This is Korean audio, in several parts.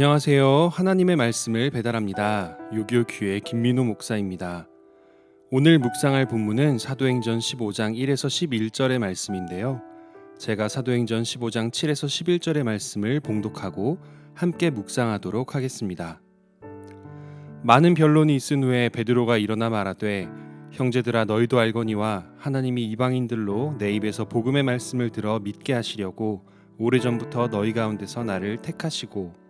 안녕하세요. 하나님의 말씀을 배달합니다. 요교 교회 김민호 목사입니다. 오늘 묵상할 본문은 사도행전 15장 1에서 11절의 말씀인데요. 제가 사도행전 15장 7에서 11절의 말씀을 봉독하고 함께 묵상하도록 하겠습니다. 많은 변론이 있은 후에 베드로가 일어나 말하되 형제들아 너희도 알거니와 하나님이 이방인들로 내 입에서 복음의 말씀을 들어 믿게 하시려고 오래전부터 너희 가운데서 나를 택하시고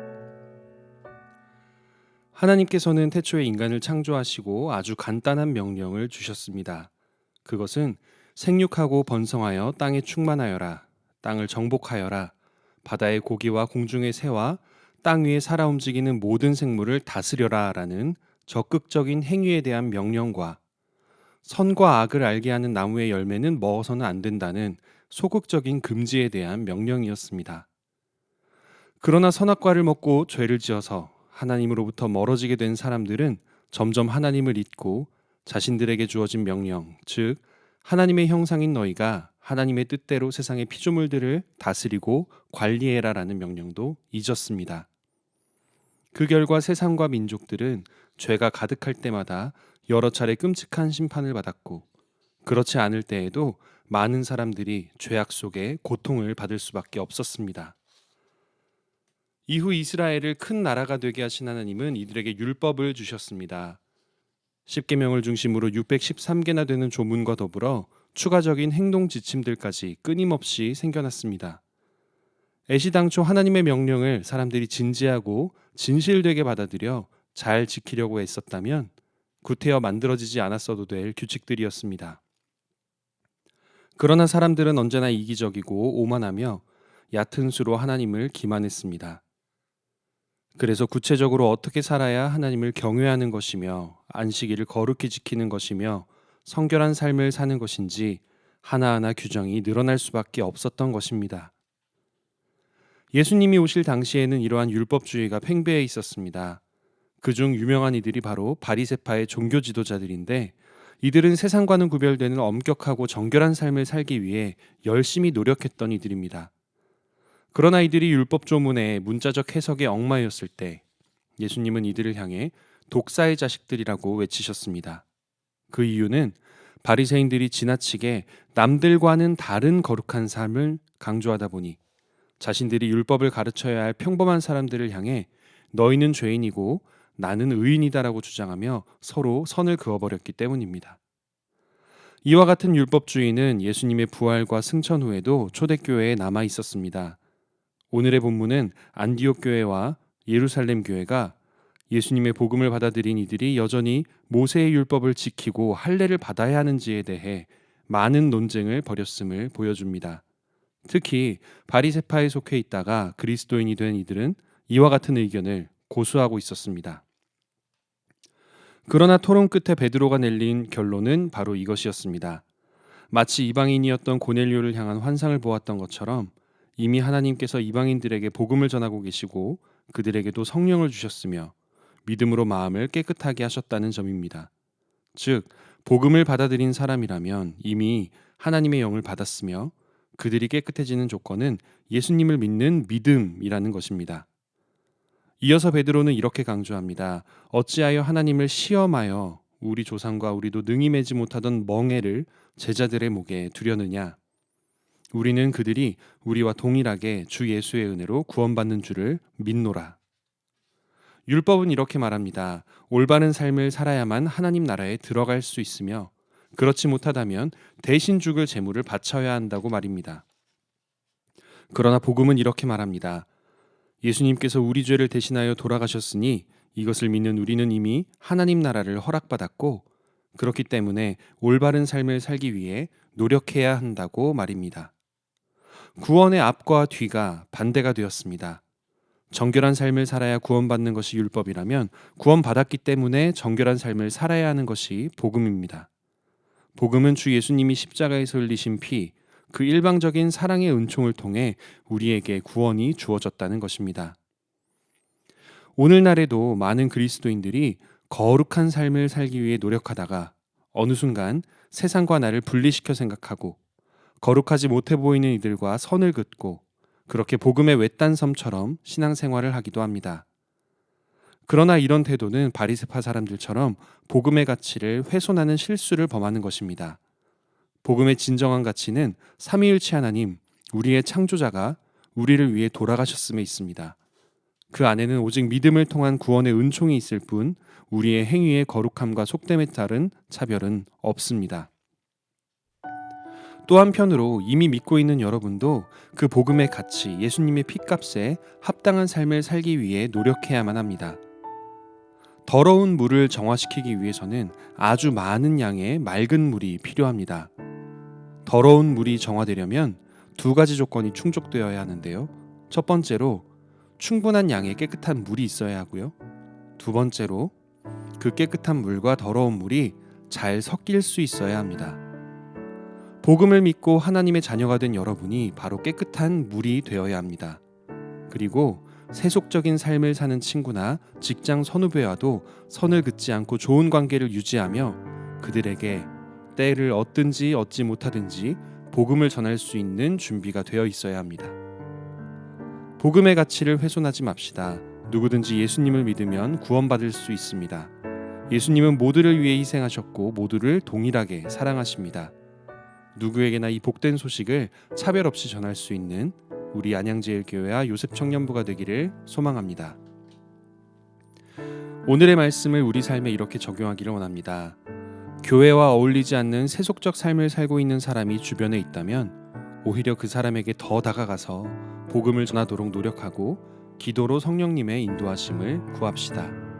하나님께서는 태초에 인간을 창조하시고 아주 간단한 명령을 주셨습니다. 그것은 생육하고 번성하여 땅에 충만하여라. 땅을 정복하여라. 바다의 고기와 공중의 새와 땅 위에 살아 움직이는 모든 생물을 다스려라 라는 적극적인 행위에 대한 명령과 선과 악을 알게 하는 나무의 열매는 먹어서는 안 된다는 소극적인 금지에 대한 명령이었습니다. 그러나 선악과를 먹고 죄를 지어서 하나님으로부터 멀어지게 된 사람들은 점점 하나님을 잊고 자신들에게 주어진 명령, 즉 하나님의 형상인 너희가 하나님의 뜻대로 세상의 피조물들을 다스리고 관리해라라는 명령도 잊었습니다. 그 결과 세상과 민족들은 죄가 가득할 때마다 여러 차례 끔찍한 심판을 받았고 그렇지 않을 때에도 많은 사람들이 죄악 속에 고통을 받을 수밖에 없었습니다. 이후 이스라엘을 큰 나라가 되게 하신 하나님은 이들에게 율법을 주셨습니다. 10계명을 중심으로 613개나 되는 조문과 더불어 추가적인 행동 지침들까지 끊임없이 생겨났습니다. 애시당초 하나님의 명령을 사람들이 진지하고 진실되게 받아들여 잘 지키려고 애썼다면 구태여 만들어지지 않았어도 될 규칙들이었습니다. 그러나 사람들은 언제나 이기적이고 오만하며 얕은 수로 하나님을 기만했습니다. 그래서 구체적으로 어떻게 살아야 하나님을 경외하는 것이며 안식일을 거룩히 지키는 것이며 성결한 삶을 사는 것인지 하나하나 규정이 늘어날 수밖에 없었던 것입니다. 예수님이 오실 당시에는 이러한 율법주의가 팽배해 있었습니다. 그중 유명한 이들이 바로 바리세파의 종교 지도자들인데 이들은 세상과는 구별되는 엄격하고 정결한 삶을 살기 위해 열심히 노력했던 이들입니다. 그러나 이들이 율법 조문의 문자적 해석에 엉망이었을 때 예수님은 이들을 향해 독사의 자식들이라고 외치셨습니다. 그 이유는 바리새인들이 지나치게 남들과는 다른 거룩한 삶을 강조하다 보니 자신들이 율법을 가르쳐야 할 평범한 사람들을 향해 너희는 죄인이고 나는 의인이다라고 주장하며 서로 선을 그어버렸기 때문입니다. 이와 같은 율법주의는 예수님의 부활과 승천 후에도 초대교회에 남아 있었습니다. 오늘의 본문은 안디옥 교회와 예루살렘 교회가 예수님의 복음을 받아들인 이들이 여전히 모세의 율법을 지키고 할례를 받아야 하는지에 대해 많은 논쟁을 벌였음을 보여줍니다. 특히 바리세파에 속해 있다가 그리스도인이 된 이들은 이와 같은 의견을 고수하고 있었습니다. 그러나 토론 끝에 베드로가 내린 결론은 바로 이것이었습니다. 마치 이방인이었던 고넬료를 향한 환상을 보았던 것처럼 이미 하나님께서 이방인들에게 복음을 전하고 계시고 그들에게도 성령을 주셨으며 믿음으로 마음을 깨끗하게 하셨다는 점입니다. 즉, 복음을 받아들인 사람이라면 이미 하나님의 영을 받았으며 그들이 깨끗해지는 조건은 예수님을 믿는 믿음이라는 것입니다. 이어서 베드로는 이렇게 강조합니다. 어찌하여 하나님을 시험하여 우리 조상과 우리도 능히 매지 못하던 멍에를 제자들의 목에 두려느냐? 우리는 그들이 우리와 동일하게 주 예수의 은혜로 구원받는 줄을 믿노라. 율법은 이렇게 말합니다. 올바른 삶을 살아야만 하나님 나라에 들어갈 수 있으며 그렇지 못하다면 대신 죽을 제물을 바쳐야 한다고 말입니다. 그러나 복음은 이렇게 말합니다. 예수님께서 우리 죄를 대신하여 돌아가셨으니 이것을 믿는 우리는 이미 하나님 나라를 허락받았고 그렇기 때문에 올바른 삶을 살기 위해 노력해야 한다고 말입니다. 구원의 앞과 뒤가 반대가 되었습니다. 정결한 삶을 살아야 구원받는 것이 율법이라면 구원받았기 때문에 정결한 삶을 살아야 하는 것이 복음입니다. 복음은 주 예수님이 십자가에서 흘리신 피, 그 일방적인 사랑의 은총을 통해 우리에게 구원이 주어졌다는 것입니다. 오늘날에도 많은 그리스도인들이 거룩한 삶을 살기 위해 노력하다가 어느 순간 세상과 나를 분리시켜 생각하고 거룩하지 못해 보이는 이들과 선을 긋고 그렇게 복음의 외딴 섬처럼 신앙생활을 하기도 합니다. 그러나 이런 태도는 바리새파 사람들처럼 복음의 가치를 훼손하는 실수를 범하는 것입니다. 복음의 진정한 가치는 삼위일체 하나님, 우리의 창조자가 우리를 위해 돌아가셨음에 있습니다. 그 안에는 오직 믿음을 통한 구원의 은총이 있을 뿐 우리의 행위의 거룩함과 속됨에 따른 차별은 없습니다. 또 한편으로 이미 믿고 있는 여러분도 그 복음의 가치, 예수님의 피값에 합당한 삶을 살기 위해 노력해야만 합니다. 더러운 물을 정화시키기 위해서는 아주 많은 양의 맑은 물이 필요합니다. 더러운 물이 정화되려면 두 가지 조건이 충족되어야 하는데요. 첫 번째로 충분한 양의 깨끗한 물이 있어야 하고요. 두 번째로 그 깨끗한 물과 더러운 물이 잘 섞일 수 있어야 합니다. 복음을 믿고 하나님의 자녀가 된 여러분이 바로 깨끗한 물이 되어야 합니다. 그리고 세속적인 삶을 사는 친구나 직장 선후배와도 선을 긋지 않고 좋은 관계를 유지하며 그들에게 때를 얻든지 얻지 못하든지 복음을 전할 수 있는 준비가 되어 있어야 합니다. 복음의 가치를 훼손하지 맙시다. 누구든지 예수님을 믿으면 구원받을 수 있습니다. 예수님은 모두를 위해 희생하셨고 모두를 동일하게 사랑하십니다. 누구에게나 이 복된 소식을 차별 없이 전할 수 있는 우리 안양제일교회와 요셉 청년부가 되기를 소망합니다. 오늘의 말씀을 우리 삶에 이렇게 적용하기를 원합니다. 교회와 어울리지 않는 세속적 삶을 살고 있는 사람이 주변에 있다면 오히려 그 사람에게 더 다가가서 복음을 전하도록 노력하고 기도로 성령님의 인도하심을 구합시다.